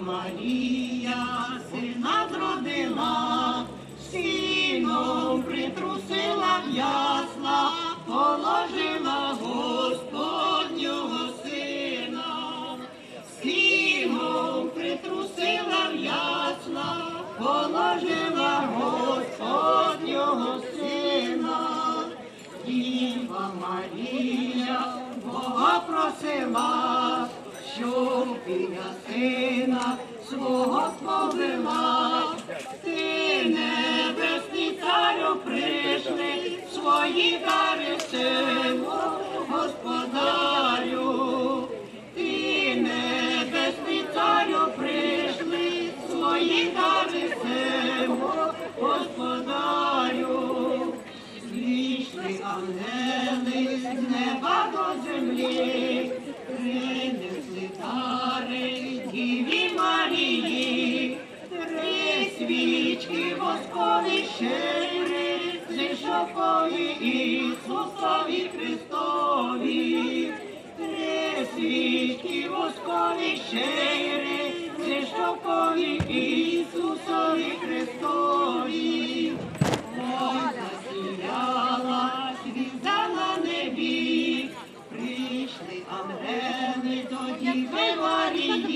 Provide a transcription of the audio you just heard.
Марія сина зродила, сіном притрусила в ясла, положила Господнього сина. Сіном притрусила в ясла, положила Господнього сина. Діва Марія Бога просила, щоб біля сина свого повела. Ти небесний царю прийшли, свої дари силу, господарю. Ти небесний царю прийшли, свої дари силу, господарю. Зійшли ангели з неба до землі, свічки воскові щири, зійшовкові Ісусові Христові, три свічки воскові щири, зійшовкові Ісусові Христові. Ой, засіяла звізда на небі, прийшли ангели до Діви Марії,